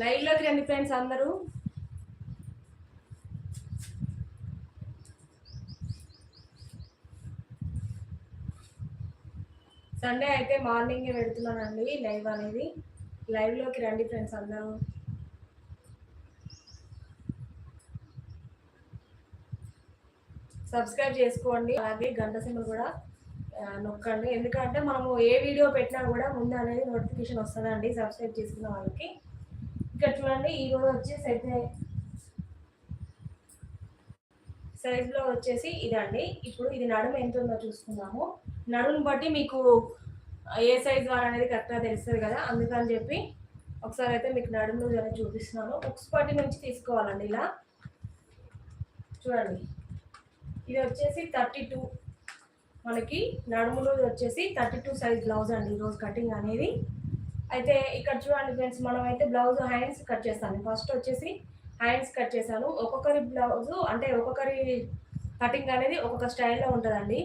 లైవ్లోకి రండి ఫ్రెండ్స్ అందరూ. సండే అయితే మార్నింగే పెడుతున్నానండి లైవ్ అనేది. లైవ్లోకి రండి ఫ్రెండ్స్ అందరూ. సబ్స్క్రైబ్ చేసుకోండి. అలాగే గంట సింబల్ కూడా నొక్కండి. ఎందుకంటే మనము ఏ వీడియో పెట్టినా కూడా ముందు అనేది నోటిఫికేషన్ వస్తుందండి సబ్స్క్రైబ్ చేసుకున్న వాళ్ళకి. ఇక్కడ చూడండి ఈ రోజు వచ్చేసి అయితే సైజులో వచ్చేసి ఇదండి ఇప్పుడు ఇది నడుము ఎంత ఉందో చూసుకుందాము. నడుముని బట్టి మీకు ఏ సైజ్ వారు అనేది కరెక్ట్గా తెలుస్తుంది కదా. అందుకని చెప్పి ఒకసారి అయితే మీకు నడుము అనేది చూపిస్తున్నాను. ఉక్స్ పట్టి నుంచి తీసుకోవాలండి ఇలా. చూడండి. ఇది వచ్చేసి థర్టీ టూ మనకి నడుములో వచ్చేసి థర్టీ టూ సైజ్ బ్లౌజ్ అండి ఈరోజు కటింగ్ అనేది. అయితే ఇక్కడ చూడండి ఫ్రెండ్స్ మనం అయితే బ్లౌజ్ హ్యాండ్స్ కట్ చేస్తాను. ఫస్ట్ వచ్చేసి హ్యాండ్స్ కట్ చేశాను. ఒక్కొక్కరి బ్లౌజ్ అంటే ఒక్కొక్కరి కటింగ్ అనేది ఒక్కొక్క స్టైల్లో ఉంటుందండి.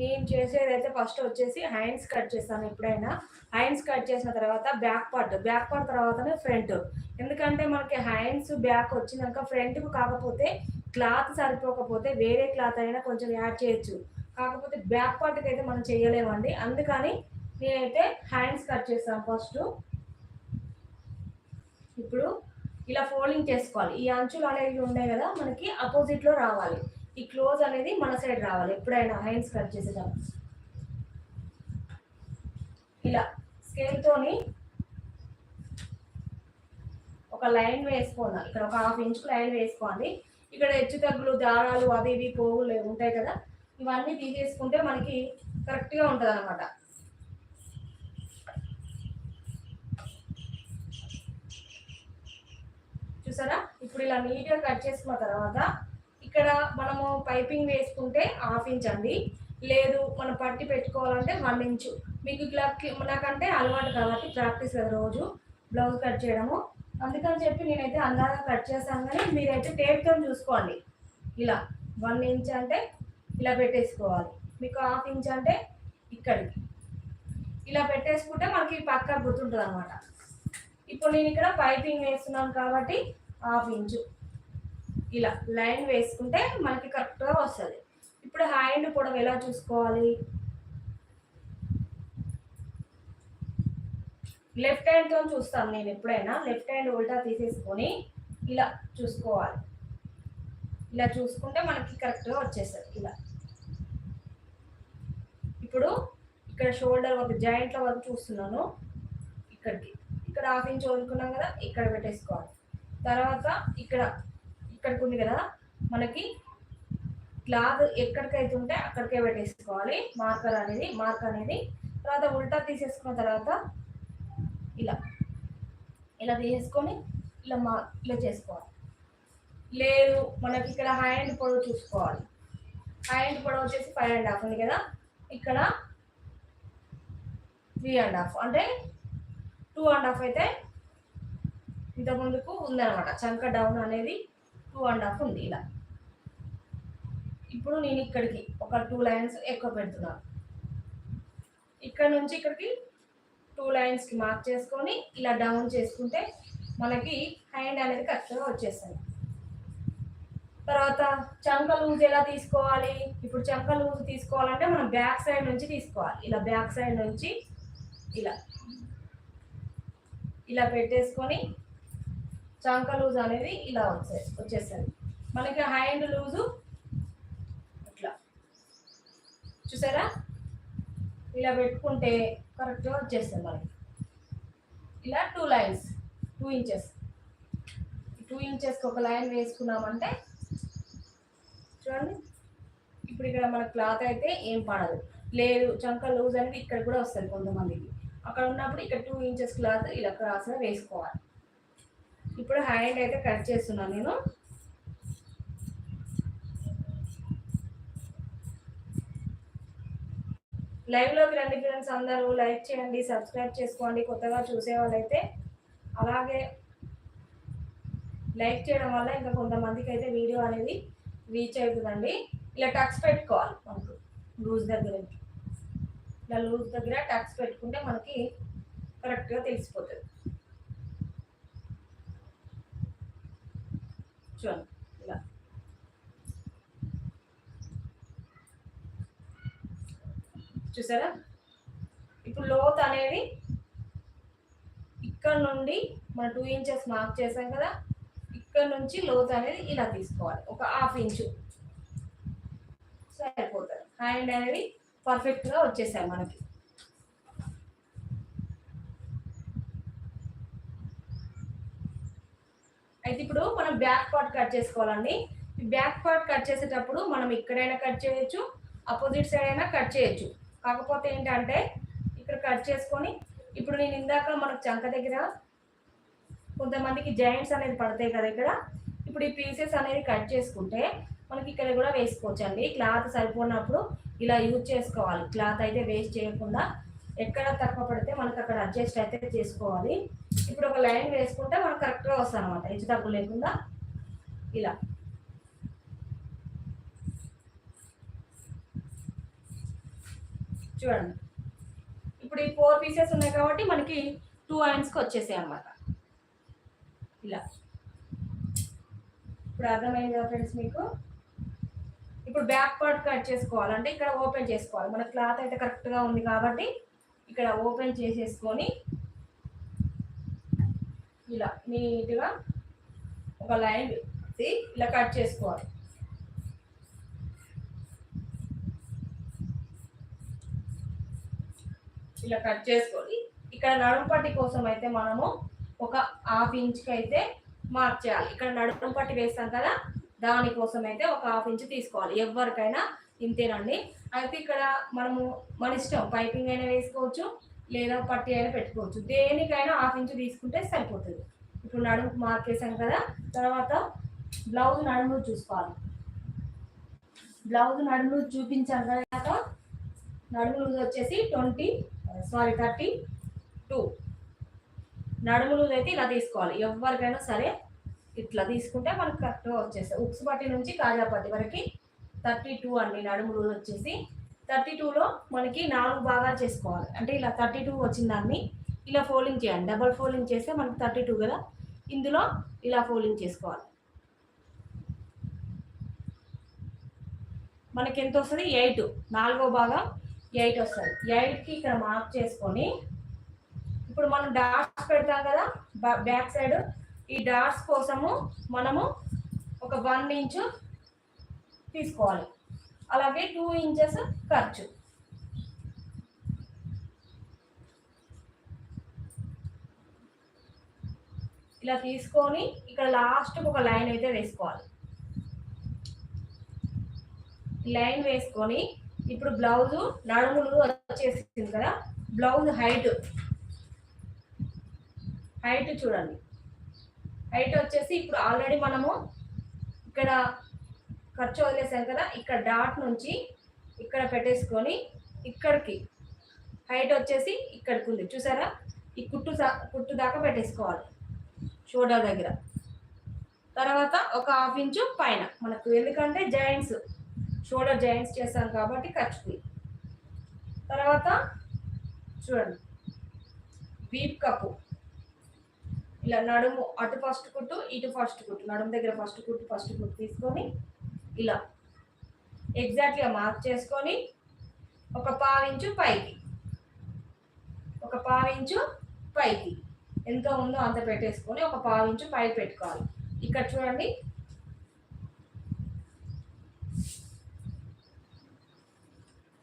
నేను చేసేది అయితే ఫస్ట్ వచ్చేసి హ్యాండ్స్ కట్ చేస్తాను ఎప్పుడైనా. హ్యాండ్స్ కట్ చేసిన తర్వాత బ్యాక్ పార్ట్ బ్యాక్ పార్ట్ తర్వాతనే ఫ్రంట్ ఎందుకంటే మనకి హ్యాండ్స్ బ్యాక్ వచ్చినాక ఫ్రంట్కు కాకపోతే క్లాత్ సరిపోకపోతే వేరే క్లాత్ అయినా కొంచెం యాడ్ చేయొచ్చు. కాకపోతే బ్యాక్ పార్ట్కి అయితే మనం చేయలేమండి. అందుకని నేనైతే హ్యాండ్స్ కట్ చేస్తాను ఫస్ట్ ఇప్పుడు ఇలా ఫోల్డింగ్ చేసుకోవాలి. ఈ అంచులు అనేవి ఉన్నాయి కదా మనకి అపోజిట్లో రావాలి. ఈ క్లోజ్ అనేది మన సైడ్ రావాలి. ఎప్పుడైనా హ్యాండ్స్ కట్ చేసేటప్పుడు. ఇలా స్కేల్తోని ఒక లైన్ వేసుకోండి ఇక్కడ ఒక హాఫ్ ఇంచ్ లైన్ వేసుకోండి ఇక్కడ హెచ్చు తగ్గులు దారాలు అవి ఇవి పోగులు ఉంటాయి కదా ఇవన్నీ తీసేసుకుంటే మనకి కరెక్ట్గా ఉంటుంది అనమాట చూసారా? ఇప్పుడు ఇలా నీట్గా కట్ చేసుకున్న తర్వాత ఇక్కడ మనము పైపింగ్ వేసుకుంటే హాఫ్ ఇంచ్ అండి. లేదు మనం పట్టి పెట్టుకోవాలంటే వన్ ఇంచు. మీకు ఇలా నాకంటే అలవాటు కాబట్టి ప్రాక్టీస్ కదా రోజు బ్లౌజ్ కట్ చేయడము. అందుకని చెప్పి నేనైతే అందాగా కట్ చేస్తాను కానీ మీరైతే టేప్తో చూసుకోండి. ఇలా వన్ ఇంచ్ అంటే ఇలా పెట్టేసుకోవాలి. మీకు హాఫ్ ఇంచ్ అంటే ఇక్కడికి. ఇలా పెట్టేసుకుంటే మనకి పక్క గుర్తుంటుంది అనమాట ఇప్పుడు నేను ఇక్కడ పైపింగ్ వేస్తున్నాను కాబట్టి హాఫ్ ఇంచు. ఇలా లైన్ వేసుకుంటే మనకి కరెక్ట్గా వస్తుంది. ఇప్పుడు హ్యాండ్ పొడవు ఎలా చూసుకోవాలి? లెఫ్ట్ హ్యాండ్తో చూస్తాను నేను ఎప్పుడైనా. లెఫ్ట్ హ్యాండ్ ఉల్టా తీసేసుకొని ఇలా చూసుకోవాలి. ఇలా చూసుకుంటే మనకి కరెక్ట్గా వచ్చేస్తుంది. ఇలా. ఇప్పుడు ఇక్కడ షోల్డర్ వరకు జాయింట్ల వరకు చూస్తున్నాను. ఇక్కడికి. ఇక్కడ హాఫ్ ఇంచ్ వదులుకున్నాం కదా ఇక్కడ పెట్టేసుకోవాలి. తర్వాత ఇక్కడ ఇక్కడికి ఉంది కదా మనకి క్లాత్ ఎక్కడికైతే ఉంటే అక్కడికే పెట్టేసుకోవాలి. మార్కర్ అనేది మార్క్ అనేది. తర్వాత ఉల్టా తీసేసుకున్న తర్వాత ఇలా ఇలా తీసేసుకొని ఇలా మా ఇలా చేసుకోవాలి. లేదు మనకి ఇక్కడ హ్యాండ్ పొడవు చూసుకోవాలి. హ్యాండ్ పొడవు వచ్చేసి ఫైవ్ అండ్ హాఫ్ ఉంది కదా. ఇక్కడ త్రీ అండ్ హాఫ్ అంటే టూ అండ్ హాఫ్ అయితే ఇంత ముందుకు ఉందన్నమాట. చంక డౌన్ అనేది టూ అండ్ హాఫ్ ఉంది ఇలా. ఇప్పుడు నేను ఇక్కడికి ఒక టూ లైన్స్ ఎక్కువ పెడుతున్నాను. ఇక్కడ నుంచి ఇక్కడికి టూ లైన్స్కి మార్క్ చేసుకొని ఇలా డౌన్ చేసుకుంటే మనకి హ్యాండ్ అనేది కరెక్ట్గా వచ్చేస్తుంది తర్వాత చంక లూజ్ ఎలా తీసుకోవాలి? ఇప్పుడు చంక లూజ్ తీసుకోవాలంటే మనం బ్యాక్ సైడ్ నుంచి తీసుకోవాలి. ఇలా బ్యాక్ సైడ్ నుంచి ఇలా. ఇలా పెట్టేసుకొని చంక లూజ్ అనేది ఇలా వచ్చే వచ్చేస్తుంది మనకి హ్యాండ్ లూజు ఇట్లా. చూసారా? ఇలా పెట్టుకుంటే కరెక్ట్గా వచ్చేస్తుంది మనకి. ఇలా two lines two inches two ఇంచెస్కి ఒక లైన్ వేసుకున్నామంటే చూడండి. ఇప్పుడు ఇక్కడ మన క్లాత్ అయితే ఏం పడదు. లేదు చంక లూజ్ అనేది ఇక్కడ కూడా వస్తుంది కొంతమందికి. అక్కడ ఉన్నప్పుడు ఇక్కడ టూ ఇంచెస్ క్లాత్ ఇలా క్రాస్గా వేసుకోవాలి. ఇప్పుడు హ్యాండ్ అయితే కట్ చేస్తున్నాను నేను. లైవ్లోకి రండి ఫ్రెండ్స్ అందరూ. లైక్ చేయండి సబ్స్క్రైబ్ చేసుకోండి. కొత్తగా చూసే వాళ్ళైతే అలాగే లైక్ చేయడం వల్ల ఇంకా కొంతమందికి అయితే వీడియో అనేది రీచ్ అవుతుందండి. ఇలా టక్స్ పెట్టుకోవాలి మనకు. లూజ్ దగ్గర. ఇలా లూజ్ దగ్గర టక్స్ పెట్టుకుంటే మనకి కరెక్ట్గా తెలిసిపోతుంది. చూడండి ఇలా. చూసారా? ఇప్పుడు లోత్ అనేది ఇక్కడ నుండి మనం టూ ఇంచెస్ మార్క్ చేసాం కదా ఇక్కడ నుంచి లోత్ అనేది ఇలా తీసుకోవాలి. ఒక హాఫ్ ఇంచు సరిపోతుంది. హ్యాండ్ అనేది పర్ఫెక్ట్గా వచ్చేసాయి మనకి. అయితే ఇప్పుడు మనం బ్యాక్ పార్ట్ కట్ చేసుకోవాలండి. బ్యాక్ పార్ట్ కట్ చేసేటప్పుడు మనం ఇక్కడైనా కట్ చేయొచ్చు అపోజిట్ సైడ్ అయినా కట్ చేయొచ్చు. కాకపోతే ఏంటంటే ఇక్కడ కట్ చేసుకొని ఇప్పుడు నేను ఇందాక మనకు చంక దగ్గర కొంతమందికి జాయింట్స్ అనేది పడతాయి కదా ఇక్కడ. ఇప్పుడు ఈ పీసెస్ అనేది కట్ చేసుకుంటే మనకి ఇక్కడ కూడా వేసుకోవచ్చు అండి క్లాత్ సరిపోయినప్పుడు ఇలా యూజ్ చేసుకోవాలి. క్లాత్ అయితే వేస్ట్ చేయకుండా ఎక్కడ తక్కువ పడితే మనకు అక్కడ అడ్జస్ట్ అయితే చేసుకోవాలి. ఇప్పుడు ఒక లైన్ వేసుకుంటే మనకు కరెక్ట్గా వస్తుంది అనమాట హెచ్చు తగ్గు లేకుండా ఇలా. చూడండి. ఇప్పుడు ఈ ఫోర్ పీసెస్ ఉన్నాయి కాబట్టి మనకి టూ ఐన్స్కి వచ్చేసాయి అనమాట ఇలా. ఇప్పుడు అర్థమైంది కదా ఫ్రెండ్స్ మీకు? ఇప్పుడు బ్యాక్ పార్ట్ కట్ చేసుకోవాలంటే ఇక్కడ ఓపెన్ చేసుకోవాలి. మన క్లాత్ అయితే కరెక్ట్గా ఉంది కాబట్టి ఇక్కడ ఓపెన్ చేసేసుకొని ఇలా నీట్గా ఒక లైన్ ఇలా కట్ చేసుకోవాలి. ఇలా కట్ చేసుకొని ఇక్కడ నడుంపట్టి కోసం అయితే మనము ఒక హాఫ్ ఇంచ్కి అయితే మార్చేయాలి. ఇక్కడ నడుంపట్టి వేస్తాం కదా దానికోసం అయితే ఒక హాఫ్ ఇంచ్ తీసుకోవాలి. ఎవరికైనా ఇంతేనండి అయితే ఇక్కడ మనము మన ఇష్టం పైపింగ్ అయినా వేసుకోవచ్చు లేదా పట్టి అయినా పెట్టుకోవచ్చు. దేనికైనా హాఫ్ ఇంచు తీసుకుంటే సరిపోతుంది. ఇప్పుడు నడుము మార్కేసాం కదా తర్వాత బ్లౌజ్ నడుము చూసుకోవాలి. బ్లౌజ్ నడుము చూపించాం తర్వాత నడుము లూజ్ వచ్చేసి ట్వంటీ సారీ థర్టీ టూ. నడుము లూజ్ అయితే ఇలా తీసుకోవాలి. ఎవరికైనా సరే ఇట్లా తీసుకుంటే మనకు కరెక్ట్గా వచ్చేస్తాయి. ఉక్స్ పట్టి నుంచి కాజా పట్టి వరకు థర్టీ టూ అండి నడుము రోజు వచ్చేసి. థర్టీ టూలో మనకి నాలుగు భాగాలు చేసుకోవాలి. అంటే ఇలా థర్టీ టూ వచ్చిన దాన్ని ఇలా ఫోల్డింగ్ చేయండి డబల్ ఫోల్డింగ్ చేస్తే మనకు థర్టీ టూ కదా. ఇందులో ఇలా ఫోల్డింగ్ చేసుకోవాలి. మనకి ఎంత వస్తుంది? ఎయిట్. నాలుగో భాగం ఎయిట్ వస్తుంది. ఎయిట్కి ఇక్కడ మార్క్ చేసుకొని ఇప్పుడు మనం డాట్స్ పెడతాం కదా. బ్యాక్ సైడ్ ఈ డాట్స్ కోసము మనము ఒక వన్ ఇంచు తీసుకోవాలి. అలాగే టూ ఇంచెస్ ఖర్చు. ఇలా తీసుకొని ఇక్కడ లాస్ట్ ఒక లైన్ అయితే వేసుకోవాలి. లైన్ వేసుకొని ఇప్పుడు బ్లౌజ్ నడుములు వచ్చేసింది కదా బ్లౌజ్ హైట్ హైట్ చూడండి. హైట్ వచ్చేసి ఇప్పుడు ఆల్రెడీ మనము ఇక్కడ ఖర్చు వదిలేసాం కదా ఇక్కడ డాట్ నుంచి ఇక్కడ పెట్టేసుకొని ఇక్కడికి హైట్ వచ్చేసి ఇక్కడికి ఉంది. చూసారా? ఈ కుట్టు కుట్టు దాకా పెట్టేసుకోవాలి. షోల్డర్ దగ్గర. తర్వాత ఒక హాఫ్ ఇంచు పైన. మనకు ఎందుకంటే జాయింట్స్ షోల్డర్ జాయింట్స్ చేస్తాం కాబట్టి ఖర్చుకి. తర్వాత చూడండి. వీప్ కప్పు. ఇలా నడుము అటు ఫస్ట్ కుట్టు ఇటు ఫస్ట్ కుట్టు. నడుము దగ్గర ఫస్ట్ కుట్టు ఫస్ట్ కుట్టు తీసుకొని ఇలా. ఎగ్జాక్ట్గా మార్క్ చేసుకొని ఒక పావించు పైకి. ఒక పావించు పైకి. ఎంత ఉందో అంత పెట్టేసుకొని ఒక పావించు పైకి పెట్టుకోవాలి. ఇక్కడ చూడండి.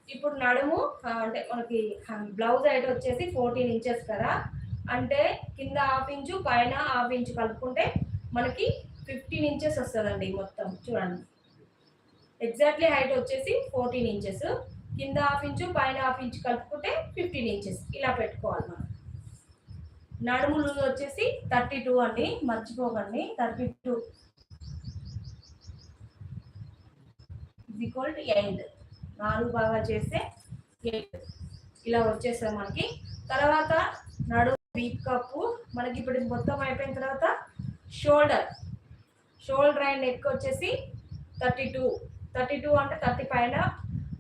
ఇప్పుడు నడుము అంటే మనకి బ్లౌజ్ హైట్ వచ్చేసి ఫోర్టీన్ ఇంచెస్ కదా. అంటే కింద హాఫ్ ఇంచు పైన హాఫ్ ఇంచు కలుపుకుంటే మనకి ఫిఫ్టీన్ ఇంచెస్ వస్తుందండి మొత్తం. చూడండి. ఎగ్జాక్ట్లీ హైట్ వచ్చేసి ఫోర్టీన్ ఇంచెస్ కింద హాఫ్ ఇంచు పైన హాఫ్ ఇంచు కలుపుకుంటే ఫిఫ్టీన్ ఇంచెస్ ఇలా పెట్టుకోవాలి మనం. నడుము వచ్చేసి థర్టీ టూ అండి. మర్చిపోకండి. Thirty two equal to eight నాలుగు భాగాలు చేస్తే ఎయిట్ ఇలా వచ్చేస్తాం మనకి. తర్వాత నడు వీప్ కప్పు మనకి ఇప్పుడు మొత్తం అయిపోయిన తర్వాత షోల్డర్ షోల్డర్ అండ్ నెక్ వచ్చేసి థర్టీ టూ థర్టీ టూ అంటే థర్టీ పైన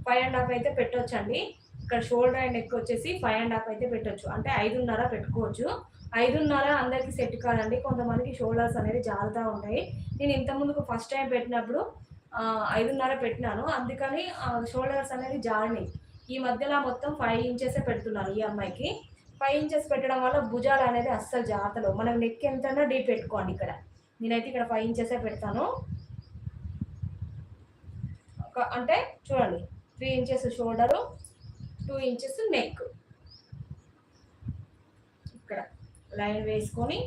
ఫైవ్ అండ్ హాఫ్ అయితే పెట్టొచ్చు అండి ఇక్కడ షోల్డర్ అండ్ నెక్ వచ్చేసి ఫైవ్ అండ్ హాఫ్ అయితే పెట్టొచ్చు. అంటే ఐదున్నర పెట్టుకోవచ్చు. ఐదున్నర అందరికీ సెట్ కాదండి. కొంతమందికి షోల్డర్స్ అనేది జారుతూ ఉంటాయి. నేను ఇంతకుముందుకు ఫస్ట్ టైం పెట్టినప్పుడు ఐదున్నర పెట్టినాను. అందుకని షోల్డర్స్ అనేది జారినాయి. ఈ మధ్యలో మొత్తం ఫైవ్ ఇంచెసే పెడుతున్నాను ఈ అమ్మాయికి. ఫైవ్ ఇంచెస్ పెట్టడం వల్ల భుజాలు అనేది అస్సలు జాగ్రత్తలు మనం నెక్ ఎంత డీప్ పెట్టుకోండి ఇక్కడ. నేనైతే ఇక్కడ ఫైవ్ ఇంచెసే పెడతాను. అంటే చూడండి three inches shoulder two inches neck ఇక్కడ లైన్ వేసుకొని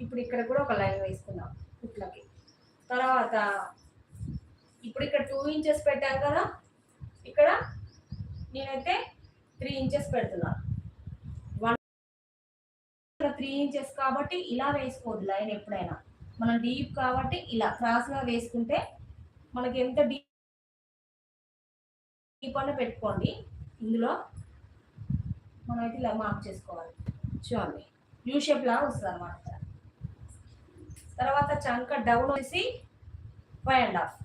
ఇప్పుడు ఇక్కడ కూడా ఒక లైన్ వేసుకుందాం ఇట్లకి తర్వాత ఇప్పుడు ఇక్కడ టూ ఇంచెస్ పెట్టాను కదా ఇక్కడ నేనైతే త్రీ ఇంచెస్ పెడుతున్నాను వన్ ఇక్కడ త్రీ ఇంచెస్ కాబట్టి ఇలా వేసుకోవద్దు లైన్ ఎప్పుడైనా. మనం డీప్ కాబట్టి ఇలా క్రాస్గా వేసుకుంటే మనకి ఎంత డీప్ అన్న పెట్టుకోండి. ఇందులో మనమైతే ఇలా మార్క్ చేసుకోవాలి. చూడండి. యూ షేప్ లాగా వస్తుంది అనమాట తర్వాత చంక డౌన్ వేసి ఫైవ్ అండ్ హాఫ్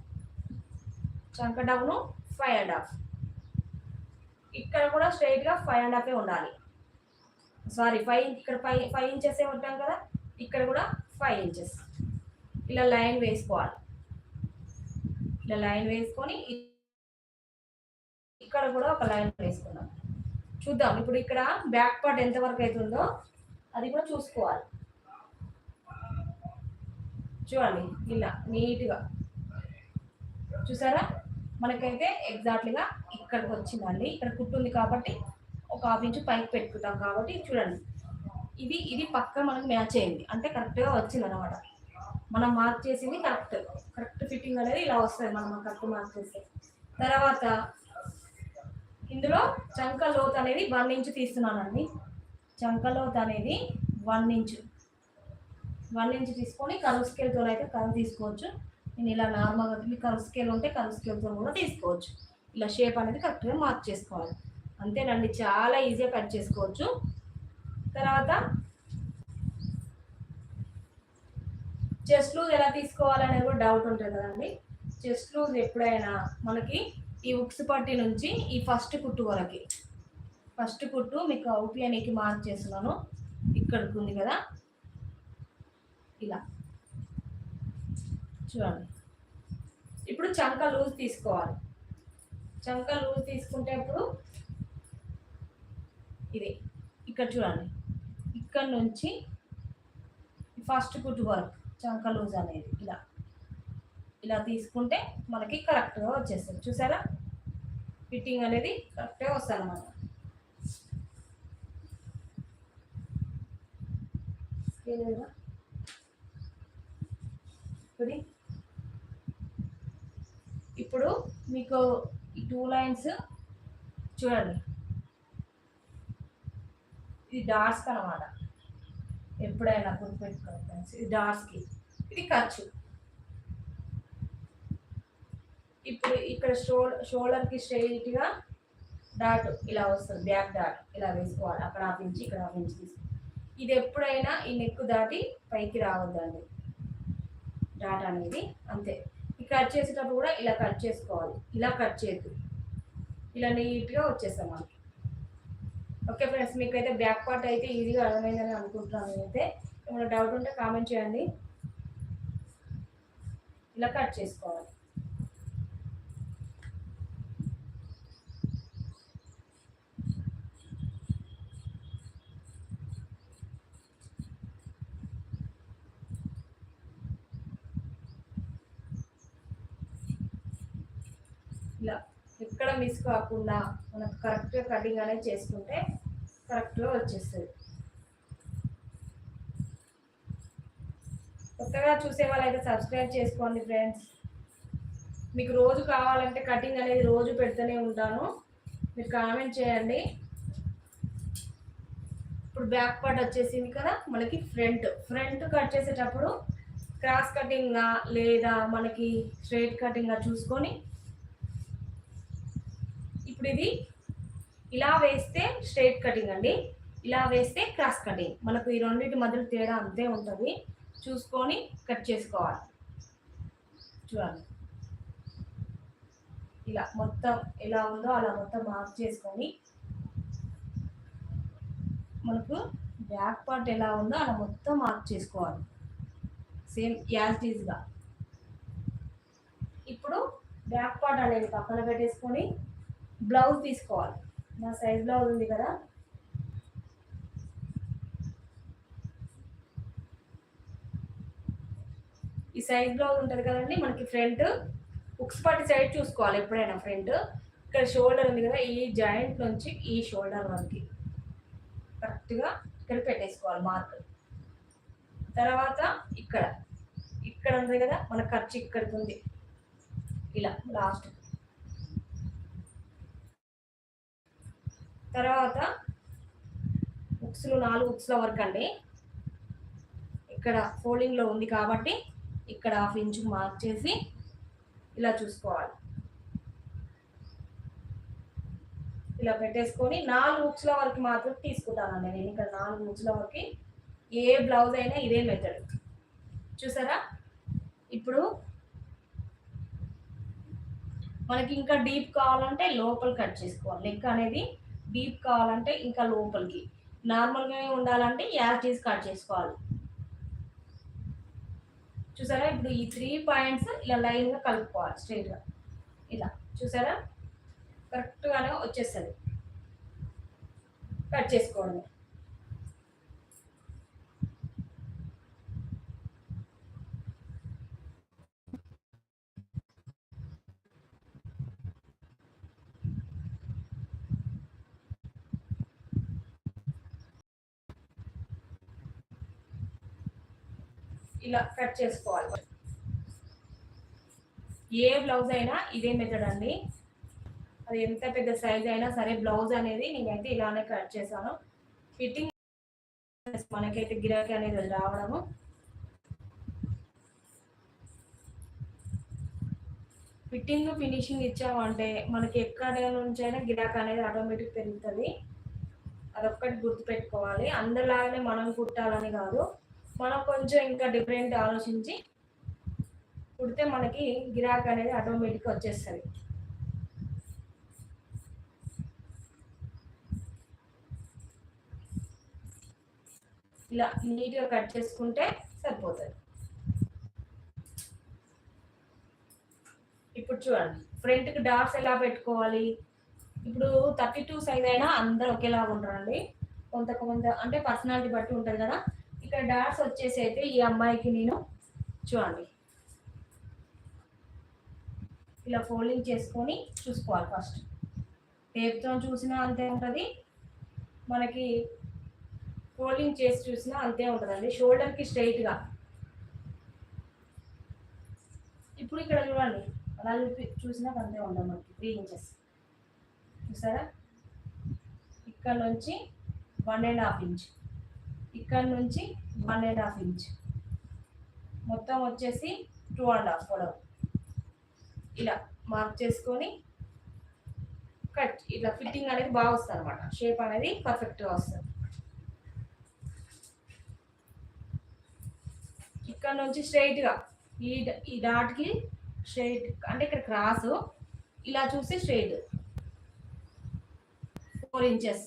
చంక డౌన్ ఫైవ్ అండ్ హాఫ్ ఇక్కడ కూడా స్ట్రైట్గా ఫైవ్ అండ్ హాఫే ఉండాలి. సారీ ఫైవ్ ఇక్కడ ఫైవ్ ఫైవ్ ఇంచెస్ ఉంటాం కదా? ఇక్కడ కూడా ఫైవ్ ఇంచెస్ ఇలా లైన్ వేసుకోవాలి. ఇలా లైన్ వేసుకొని ఇక్కడ కూడా ఒక లైన్ వేసుకుందాం. చూద్దాం ఇప్పుడు ఇక్కడ బ్యాక్ పార్ట్ ఎంతవరకు అవుతుందో అది కూడా చూసుకోవాలి. చూడండి ఇలా నీట్గా. చూసారా? మనకైతే ఎగ్జాక్ట్లీగా ఇక్కడికి వచ్చిందండి. ఇక్కడ కుట్టుంది కాబట్టి ఒక హాఫ్ ఇంచు పైకి పెట్టుకుంటాం కాబట్టి చూడండి. ఇది ఇది పక్క మనకు మ్యాచ్ అయింది. అంటే కరెక్ట్గా వచ్చింది అనమాట మనం మార్క్ చేసింది కరెక్ట్. కరెక్ట్ ఫిట్టింగ్ అనేది ఇలా వస్తుంది మనం కరెక్ట్ మార్క్ చేస్తే. తర్వాత ఇందులో చంక లోత్ అనేది వన్ ఇంచ్ తీస్తున్నానండి. చంక లోత్ అనేది వన్ ఇంచ్. వన్ ఇంచ్ తీసుకొని కరువు స్కేల్తో అయితే కరువు తీసుకోవచ్చు. నేను ఇలా నార్మల్గా మీ కరువు స్కేల్ ఉంటే కరువు స్కేల్తో కూడా తీసుకోవచ్చు. ఇలా షేప్ అనేది కరెక్ట్గా మార్క్ చేసుకోవాలి. అంతేనండి చాలా ఈజీగా కట్ చేసుకోవచ్చు. తర్వాత చెస్ట్ లూజ్ ఎలా తీసుకోవాలనేది కూడా డౌట్ ఉంటుంది కదండి. చెస్ట్ లూజ్ ఎప్పుడైనా మనకి ఈ ఉక్స్ పట్టి నుంచి ఈ ఫస్ట్ కుట్టు వరకు. ఫస్ట్ కుట్టు మీకు అవుపియనికి మార్క్ చేస్తున్నాను. ఇక్కడికి ఉంది కదా. ఇలా. చూడండి. ఇప్పుడు చంక లూజ్ తీసుకోవాలి. చంక లూజ్ తీసుకుంటే ఇప్పుడు ఇది. ఇక్కడ చూడండి. ఇక్కడ నుంచి ఫస్ట్ కుట్టు వరకు. చంక లూజ్ అనేది ఇలా. ఇలా తీసుకుంటే మనకి కరెక్ట్గా వచ్చేస్తుంది. చూసారా? ఫిట్టింగ్ అనేది కరెక్ట్గా వస్తుంది అన్నమాట. ఇప్పుడు ఇప్పుడు మీకు ఈ టూ లైన్స్ చూడండి. ఇది డాట్స్కి అనమాట ఎప్పుడైనా గుర్తుపెట్టుకోవాలి ఫ్రెండ్స్ ఇది డాట్స్కి ఇది ఖర్చు. ఇప్పుడు ఇక్కడ షోల్ షోల్డర్కి స్ట్రైట్గా డాట్ ఇలా వస్తుంది బ్యాక్ డాట్ ఇలా వేసుకోవాలి అక్కడ హాఫ్ ఇంచ్ ఇక్కడ హాఫ్ ఇంచ్ ఇది ఎప్పుడైనా ఈ నెక్ దాటి పైకి రావద్దండి. డాట్ అనేది అంతే. ఈ కట్ చేసేటప్పుడు కూడా ఇలా కట్ చేసుకోవాలి. ఇలా కట్ చేయద్దు. ఇలా నీట్గా వచ్చేస్తాం మనకి ఓకే ఫ్రెండ్స్ మీకు అయితే బ్యాక్ పార్ట్ అయితే ఈజీగా అర్థమైందని అనుకుంటున్నాను నేనైతే. ఏమైనా డౌట్ ఉంటే కామెంట్ చేయండి. ఇలా కట్ చేసుకోవాలి. ఇలా ఎక్కడ మిస్ కాకుండా మనకు కరెక్ట్గా కటింగ్ అనేది చేసుకుంటే కరెక్ట్గా వచ్చేస్తుంది. కొత్తగా చూసే వాళ్ళైతే సబ్స్క్రైబ్ చేసుకోండి ఫ్రెండ్స్ మీకు రోజు కావాలంటే కటింగ్ అనేది రోజు పెడుతూనే ఉంటాను. మీరు కామెంట్ చేయండి. ఇప్పుడు బ్యాక్ పార్ట్ వచ్చేసింది కదా మనకి ఫ్రంట్ ఫ్రంట్ కట్ చేసేటప్పుడు క్రాస్ కటింగ్గా లేదా మనకి స్ట్రైట్ కటింగ్గా చూసుకొని ఇప్పుడు ఇది ఇలా వేస్తే స్ట్రైట్ కటింగ్ అండి. ఇలా వేస్తే క్రాస్ కటింగ్ మనకు ఈ రెండింటి మధ్యలో తేడా అంతే ఉంటుంది. చూసుకొని కట్ చేసుకోవాలి. చూడండి. ఇలా మొత్తం ఎలా ఉందో అలా మొత్తం మార్క్ చేసుకొని మనకు బ్యాక్ పార్ట్ ఎలా ఉందో అలా మొత్తం మార్క్ చేసుకోవాలి. సేమ్ యాజ్ ఇప్పుడు బ్యాక్ పార్ట్ అనేది పక్కన పెట్టేసుకొని బ్లౌజ్ తీసుకోవాలి. నా సైజ్ బ్లౌజ్ ఉంది కదా. ఈ సైజ్ బ్లౌజ్ ఉంటుంది కదండి మనకి ఫ్రంట్ ఉక్స్ పట్టి సైడ్ చూసుకోవాలి ఎప్పుడైనా ఫ్రంట్ ఇక్కడ షోల్డర్ ఉంది కదా ఈ జాయింట్ నుంచి ఈ షోల్డర్ వరకు. కరెక్ట్గా ఇక్కడ పెట్టేసుకోవాలి మార్క్ తర్వాత ఇక్కడ ఇక్కడ ఉంది కదా మన ఖర్చు ఇక్కడికి ఉంది. ఇలా లాస్ట్ తర్వాత ఉక్స్లు నాలుగు ఉక్స్ల వరకు అండి. ఇక్కడ ఫోల్డింగ్లో ఉంది కాబట్టి ఇక్కడ హాఫ్ ఇంచ్ మార్క్ చేసి ఇలా చూసుకోవాలి. ఇలా పెట్టేసుకొని నాలుగు ఉక్స్ల వరకు మాత్రం తీసుకుంటానండి నేను ఇక్కడ నాలుగు ఉక్స్ల వరకు ఏ బ్లౌజ్ అయినా ఇదే మెథడ్ చూసారా? ఇప్పుడు మనకి ఇంకా డీప్ కావాలంటే లోపల కట్ చేసుకోవాలి. లెగ్ అనేది డీప్ కావాలంటే ఇంకా లోపలికి. నార్మల్గా ఉండాలంటే యాజ్ కట్ చేసుకోవాలి. చూసారా? ఇప్పుడు ఈ త్రీ పాయింట్స్ ఇలా లైన్గా కలుపుకోవాలి స్ట్రైట్గా ఇలా చూసారా? కరెక్ట్గానే వచ్చేస్తుంది. కట్ చేసుకోవడమే. ఇలా కట్ చేసుకోవాలి. ఏ బ్లౌజ్ అయినా ఇదే మెథడ్ అండి. అది ఎంత పెద్ద సైజ్ అయినా సరే బ్లౌజ్ అనేది నేనైతే ఇలానే కట్ చేశాను. ఫిట్టింగ్ మనకైతే గిరాకీ అనేది రావడము. ఫిట్టింగ్ ఫినిషింగ్ ఇచ్చామంటే మనకి ఎక్కడ నుంచి అయినా గిరాకీ అనేది ఆటోమేటిక్ పెరుగుతుంది. అదొక్కటి గుర్తుపెట్టుకోవాలి. అందరిలాగానే మనం కుట్టాలని కాదు. మనం కొంచెం ఇంకా డిఫరెంట్ ఆలోచించి కుడితే మనకి గిరాకీ అనేది ఆటోమేటిక్గా వచ్చేస్తుంది. ఇలా నీట్గా కట్ చేసుకుంటే సరిపోతుంది. ఇప్పుడు చూడండి ఫ్రంట్కి డాట్స్ ఎలా పెట్టుకోవాలి? ఇప్పుడు థర్టీ టూ సైజ్ అయినా అందరు ఒకేలాగా ఉంటారండి. కొంత కొంత అంటే పర్సనాలిటీ బట్టి ఉంటుంది కదా. ఇక్కడ డాట్స్ వచ్చేసి అయితే ఈ అమ్మాయికి నేను చూడండి. ఇలా ఫోల్డింగ్ చేసుకొని చూసుకోవాలి ఫస్ట్. టేప్తో చూసినా అంతే ఉంటుంది. మనకి ఫోల్డింగ్ చేసి చూసినా అంతే ఉంటుందండి. షోల్డర్కి స్ట్రైట్గా ఇప్పుడు ఇక్కడ చూడండి. అలా చూసినా అంతే ఉండదు మనకి త్రీ ఇంచెస్ చూసారా? ఇక్కడ నుంచి వన్ అండ్ హాఫ్ ఇంచ్ ఇక్కడ నుంచి వన్ అండ్ హాఫ్ ఇంచ్ మొత్తం వచ్చేసి టూ అండ్ హాఫ్ పొడవు. ఇలా మార్క్ చేసుకొని కట్ ఇట్లా ఫిట్టింగ్ అనేది బాగా వస్తుంది అనమాట షేప్ అనేది పర్ఫెక్ట్గా వస్తుంది. ఇక్కడ నుంచి స్ట్రైట్గా ఈ ఈ డాట్కి స్ట్రైట్ అంటే ఇక్కడ క్రాసు ఇలా చూసి straight four inches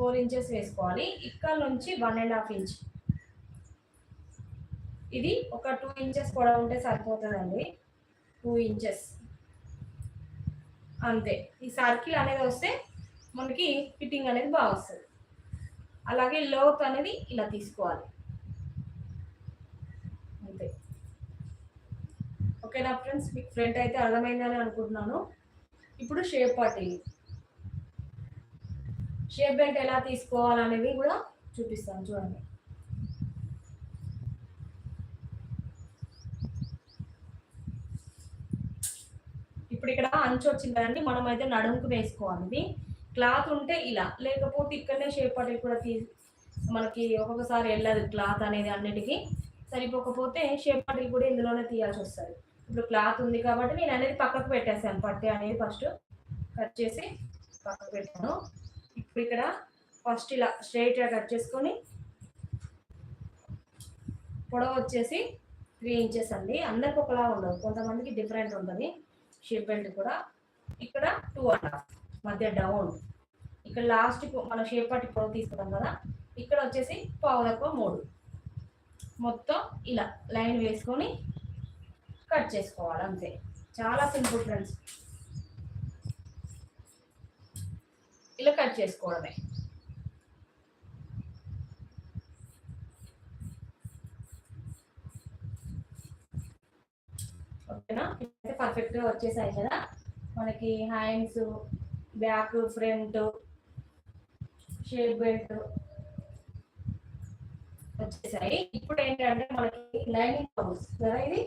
four inches వేసుకోవాలి. ఇక్కడ నుంచి వన్ అండ్ హాఫ్ ఇంచ్. ఇది ఒక టూ ఇంచెస్ కూడా ఉంటే సరిపోతుందండి. Two inches. అంతే. ఈ సర్కిల్ అనేది వస్తే మనకి ఫిట్టింగ్ అనేది బాగా వస్తుంది. అలాగే లోత్ అనేది ఇలా తీసుకోవాలి. అంతే. ఓకేనా ఫ్రెండ్స్? మీకు ఫ్రంట్ అయితే అర్థమైందని అనుకుంటున్నాను. ఇప్పుడు షేప్ పార్టీ షేప్ బెల్ట్ ఎలా తీసుకోవాలనేది కూడా చూపిస్తాను చూడండి. ఇప్పుడు ఇక్కడ అంచు వచ్చింది కదండి మనం అయితే నడుముకు వేసుకోవాలి. ఇది క్లాత్ ఉంటే ఇలా లేకపోతే ఇక్కడనే షేప్ అటు కూడా తీ మనకి ఒక్కొక్కసారి వెళ్ళదు క్లాత్ అనేది అన్నిటికీ. సరిపోకపోతే షేప్ పట్టి కూడా ఇందులోనే తీయాల్సి వస్తుంది. ఇప్పుడు క్లాత్ ఉంది కాబట్టి నేను అనేది పక్కకు పెట్టేసాను పట్టి అనేది ఫస్ట్ కట్ చేసి పక్కకు పెట్టాను. ఇప్పుడు ఇక్కడ ఫస్ట్ ఇలా స్ట్రైట్గా కట్ చేసుకొని పొడవు వచ్చేసి త్రీ ఇంచెస్ అండి. అందరికి ఒకలా ఉండదు. కొంతమందికి డిఫరెంట్ ఉంటుంది. షేప్ బెల్ట్ కూడా. ఇక్కడ టూ అండ్ హాఫ్ మధ్య డౌన్ ఇక్కడ లాస్ట్ మన షేప్ పట్టి పొడవు తీసుకుంటాం కదా. ఇక్కడ వచ్చేసి పావు తక్కువ మూడు. మొత్తం ఇలా లైన్ వేసుకొని కట్ చేసుకోవాలి అంతే. చాలా సింపుల్ ఫ్రెండ్స్ ఇలా కట్ చేసుకోవడమే. ఓకేనా? ఇప్పుడైతే పర్ఫెక్ట్గా వచ్చేసాయి కదా? మనకి hands back front shape belt వచ్చేసాయి. ఇప్పుడు ఏంటంటే మనకి లైనింగ్ బ్లౌజ్ కదా ఇది?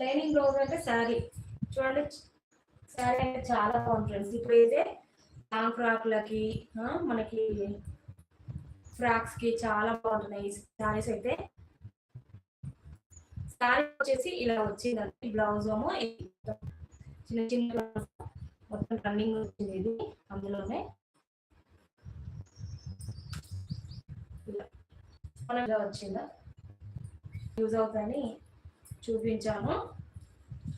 లైనింగ్ బ్లౌజ్ అంటే శారీ చూడండి శారీ అంటే చాలా బాగుంది ఇప్పుడు ఇప్పుడైతే లాంగ్ ఫ్రాక్లకి మనకి ఫ్రాక్స్కి చాలా బాగుంటున్నాయి. శారీస్ అయితే శారీ వచ్చేసి ఇలా వచ్చిందండి. బ్లౌజ్ ఏమో చిన్న చిన్న మొత్తం రన్నింగ్ వచ్చింది ఇది అందులోనే. ఇలా ఇలా వచ్చిందా? యూజ్ అవుతుందని చూపించాను.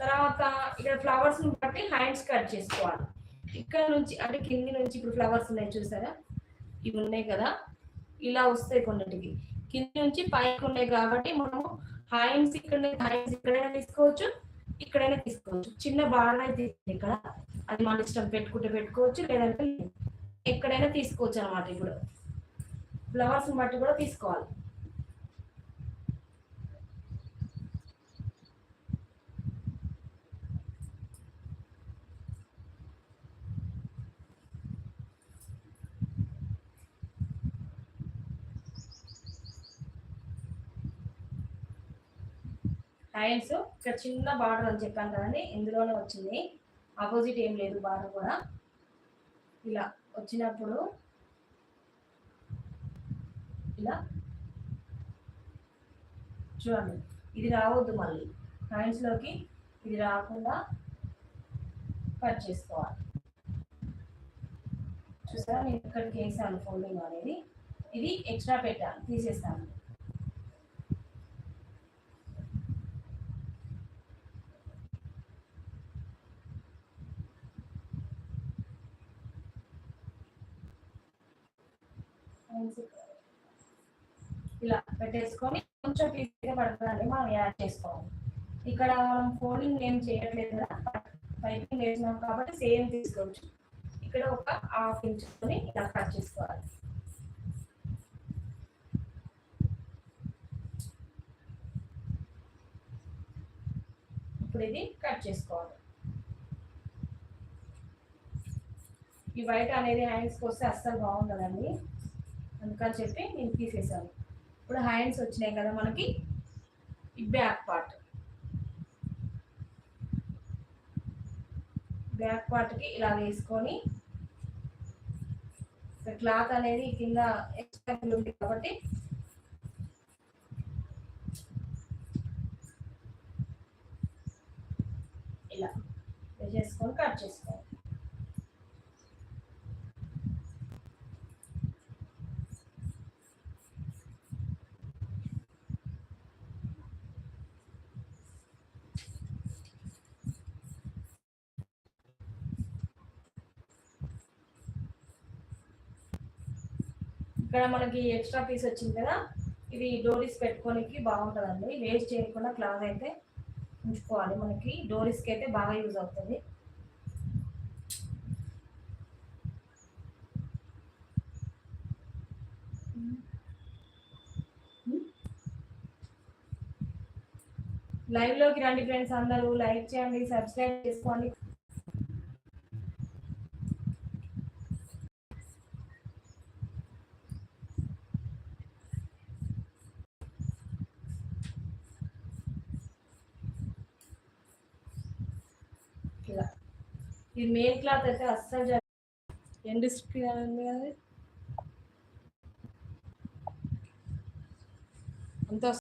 తర్వాత ఇక్కడ ఫ్లవర్స్ని బట్టి హ్యాండ్స్ కట్ చేసుకోవాలి. ఇక్కడ నుంచి అంటే కింది నుంచి ఇప్పుడు ఫ్లవర్స్ ఉన్నాయి చూసారా? ఇవి ఉన్నాయి కదా. ఇలా వస్తాయి కొన్నిటికి. కింది నుంచి పైకి ఉన్నాయి కాబట్టి మనము హ్యాండ్స్ ఇక్కడ హ్యాండ్స్ ఇక్కడైనా తీసుకోవచ్చు ఇక్కడైనా తీసుకోవచ్చు. చిన్న బాణం అయితే ఇక్కడ. అది మన ఇష్టం పెట్టుకుంటే పెట్టుకోవచ్చు లేదంటే ఎక్కడైనా తీసుకోవచ్చు అనమాట ఇప్పుడు. ఫ్లవర్స్ బట్టి కూడా తీసుకోవాలి. హ్యాండ్స్ ఇక్కడ చిన్న బార్డర్ అని చెప్పాను కదండి ఇందులోనే వచ్చింది. ఆపోజిట్ ఏం లేదు బార్డర్ కూడా. ఇలా వచ్చినప్పుడు ఇలా చూడండి ఇది రావద్దు మళ్ళీ. హ్యాండ్స్లోకి ఇది రాకుండా కట్ చేసుకోవాలి. చూసారా నేను ఇక్కడికి వేసాను ఫోల్డింగ్ అనేది. ఇది ఎక్స్ట్రా పెట్టాను తీసేస్తాను ఇలా పెట్టేసుకొని కొంచెం ఈజీగా పడుతుందని మనం యాడ్ చేసుకోవాలి. ఇక్కడ మనం ఫోల్డింగ్ ఏం చేయట్లేదు కదా పైపింగ్ వేసినాం కాబట్టి సేమ్ తీసుకోవచ్చు. ఇక్కడ ఒక హాఫ్ ఇంచుకొని ఇలా కట్ చేసుకోవాలి. ఇప్పుడు ఇది కట్ చేసుకోవాలి. ఈ వైట్ అనేది హ్యాండ్స్కి వస్తే అస్సలు బాగుండదండి. అందుకని చెప్పి నేను తీసేసాను. ఇప్పుడు హ్యాండ్స్ వచ్చినాయి కదా మనకి. ఈ బ్యాక్ పార్ట్. బ్యాక్ పార్ట్కి ఇలా వేసుకొని క్లాత్ అనేది కింద ఎక్స్ట్రా ఉంది కాబట్టి ఇలా వేసేసుకొని కట్ చేసుకోవాలి. ఇక్కడ మనకి ఎక్స్ట్రా పీస్ వచ్చింది కదా ఇది డోరీస్ పెట్టుకోనికి బాగుంటుందండి. వేస్ట్ చేయకుండా క్లాత్ అయితే ఉంచుకోవాలి మనకి. డోరీస్కి అయితే బాగా యూజ్ అవుతుంది. లైవ్లోకి రండి ఫ్రెండ్స్ అందరూ. లైక్ చేయండి సబ్స్క్రైబ్ చేసుకోండి ఇలా ఇది మెయిన్ క్లాత్ అయితే అస్సలు జర ఎండ్ స్క్రీన్ ఉంది కదా అంత